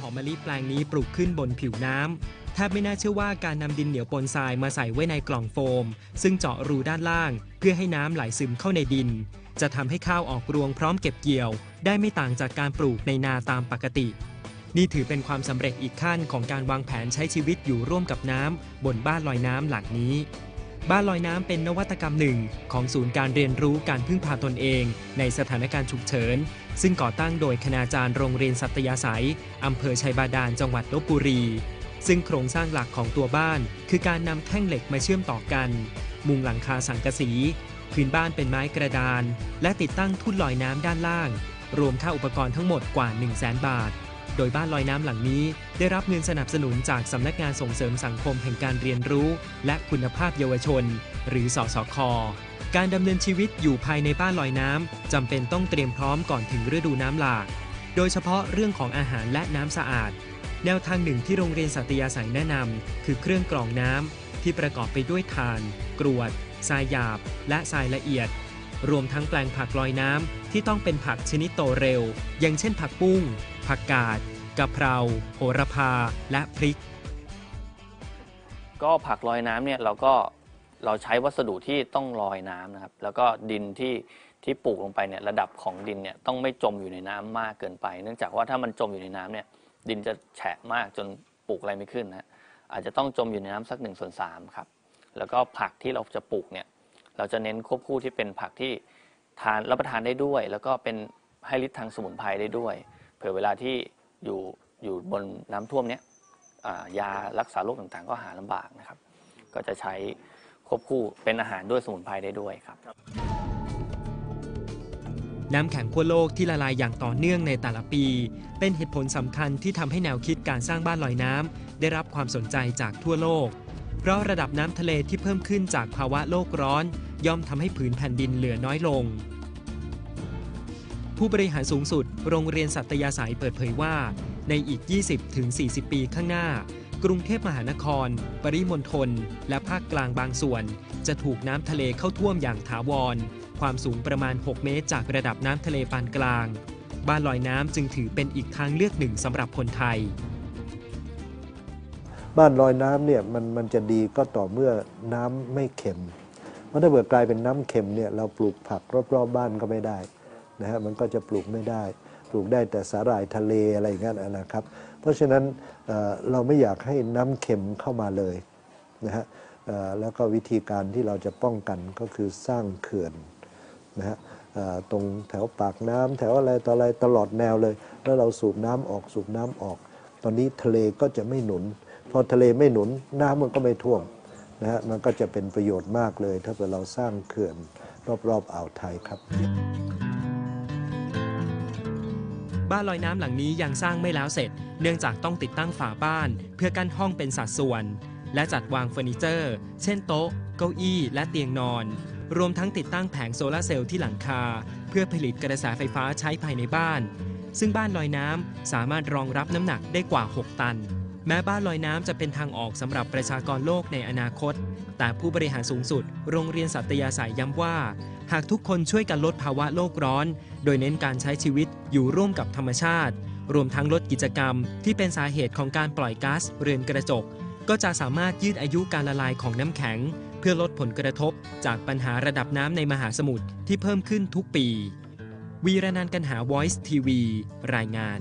หอมมะลิแปลงนี้ปลูกขึ้นบนผิวน้ำแทบไม่น่าเชื่อว่าการนำดินเหนียวปนทรายมาใส่ไว้ในกล่องโฟม ซึ่งเจาะรูด้านล่าง เพื่อให้น้ำไหลซึมเข้าในดิน จะทำให้ข้าวออกรวงพร้อมเก็บเกี่ยว ได้ไม่ต่างจากการปลูกในนาตามปกติ นี่ถือเป็นความสำเร็จอีกขั้นของการวางแผนใช้ชีวิตอยู่ร่วมกับน้ำบนบ้านลอยน้ำหลังนี้ บ้านลอยน้ำเป็นนวัตกรรมหนึ่ง ของศูนย์การเรียนรู้การพึ่งพาตนเอง ในสถานการณ์ฉุกเฉิน ซึ่งก่อตั้งโดยคณาจารย์โรงเรียนสัตยาสายอำเภอชัยบาดาลจังหวัดลบบุรี ซึ่งโครงสร้างหลักของตัวบ้าน คือการนำแท่งเหล็กมาเชื่อมต่อกัน มุงหลังคาสังกะสี พื้นบ้านเป็นไม้กระดาน และติดตั้งทุ่นลอยน้ำด้านล่าง รวมค่าอุปกรณ์ทั้งหมดกว่า 1 0 0 0 0แบาท โดยบ้านลอยน้ำหลังนี้ได้รับเงินสนับสนุนจากสำนักงานส่งเสริมสังคมแห่งการเรียนรู้ และคุณภาพเยาวชน หรือสสค การดำเนินชีวิตอยู่ภายในบ้านลอยน้ำจำเป็นต้องเตรียมพร้อมก่อนถึงฤดูน้ำหลาก โดยเฉพาะเรื่องของอาหารและน้ำสะอาด แนวทางหนึ่งที่โรงเรียนสัตยาสายแนะนำคือเครื่องกรองน้ำที่ประกอบไปด้วยถ่าน กรวดทรายหยาบ และทรายละเอียด รวมทั้งแปลงผักลอยน้ำที่ต้องเป็นผักชนิดโตเร็ว อย่างเช่นผักปุ้ง ผักกาดกะเพราโหระพาและพริก ก็ผักลอยน้ำเนี่ยเราก็เราใช้วัสดุที่ต้องลอยน้ำนะครับ แล้วก็ดินที่ที่ปลูกลงไปเนี่ยระดับของดินเนี่ยต้องไม่จมอยู่ในน้ำมากเกินไป เนื่องจากว่าถ้ามันจมอยู่ในน้ำเนี่ยดินจะแฉะมากจนปลูกอะไรไม่ขึ้นนะอาจจะต้องจมอยู่ในน้ำสัก1นส่วนสามครับแล้วก็ผักที่เราจะปลูกเนี่ยเราจะเน้นควบคู่ที่เป็นผักที่ทานรับประทานได้ด้วย แล้วก็เป็นให้ฤทธิ์ทางสมุนไพรได้ด้วย เผื่อเวลาที่อยู่อยู่บนน้ำท่วมเนี่ยอ่ายารักษาโรคต่างๆ ก็หาลำบากนะครับ ก็จะใช้ควบคู่เป็นอาหารด้วยสมุนไพรได้ด้วยครับ น้ำแข็งขั้วโลกที่ละลายอย่างต่อเนื่องในแต่ละปี เป็นเหตุผลสำคัญที่ทำให้แนวคิดการสร้างบ้านลอยน้ำได้รับความสนใจจากทั่วโลก เพราะระดับน้ำทะเลที่เพิ่มขึ้นจากภาวะโลกร้อน ย่อมทำให้ผืนแผ่นดินเหลือน้อยลง ผู้บริหารสูงสุด โรงเรียนสัตยาสายเปิดเผยว่า ในอีก 20-40 ปีข้างหน้า กรุงเทพมหานคร ปริมณฑลและภาคกลางบางส่วน จะถูกน้ำทะเลเข้าท่วมอย่างถาวร ความสูงประมาณ 6 เมตร จากระดับน้ำทะเลปานกลาง บ้านลอยน้ำจึงถือเป็นอีกทางเลือกหนึ่งสำหรับคนไทย บ้านลอยน้ำเนี่ยมันมันจะดีก็ต่อเมื่อน้ำไม่เค็มเพราะถ้าเกิดกลายเป็นน้ำเค็มเนี่ยเราปลูกผักรอบๆบ้านก็ไม่ได้ นะฮะมันก็จะปลูกไม่ได้ ปลูกได้แต่สาหร่ายทะเลอะไรอย่างเงี้ยนะครับ เพราะฉะนั้นเราไม่อยากให้น้ำเค็มเข้ามาเลยนะฮะแล้วก็วิธีการที่เราจะป้องกันก็คือสร้างเขื่อนนะฮะตรงแถวปากน้ำแถวอะไรต่ออะไรตลอดแนวเลย แล้วเราสูบน้ำออกสูบน้ำออก ตอนนี้ทะเลก็จะไม่หนุน พอทะเลไม่หนุนน้ำมันก็ไม่ท่วมนะฮะมันก็จะเป็นประโยชน์มากเลย ถ้าเกิดเราสร้างเขื่อนรอบๆอ่าวไทยครับ บ้านลอยน้ำหลังนี้ยังสร้างไม่แล้วเสร็จ เนื่องจากต้องติดตั้งฝาบ้าน เพื่อกั้นห้องเป็นสัดส่วน และจัดวางเฟอร์นิเจอร์ เช่นโต๊ะ เก้าอี้ และเตียงนอน รวมทั้งติดตั้งแผงโซลาร์เซลล์ที่หลังคา เพื่อผลิตกระแสไฟฟ้าใช้ภายในบ้าน ซึ่งบ้านลอยน้ำสามารถรองรับน้ำหนักได้กว่า 6 ตันแม้บ้านลอยน้ำจะเป็นทางออกสำหรับประชากรโลกในอนาคต แต่ผู้บริหารสูงสุด โรงเรียนสัตยาสายย้ำว่า หากทุกคนช่วยกันลดภาวะโลกร้อน โดยเน้นการใช้ชีวิตอยู่ร่วมกับธรรมชาติ รวมทั้งลดกิจกรรม ที่เป็นสาเหตุของการปล่อยก๊าซเรือนกระจก ก็จะสามารถยืดอายุการละลายของน้ำแข็ง เพื่อลดผลกระทบ จากปัญหาระดับน้ำในมหาสมุทรที่เพิ่มขึ้นทุกปี วีรนันกันหา Voice TV รายงาน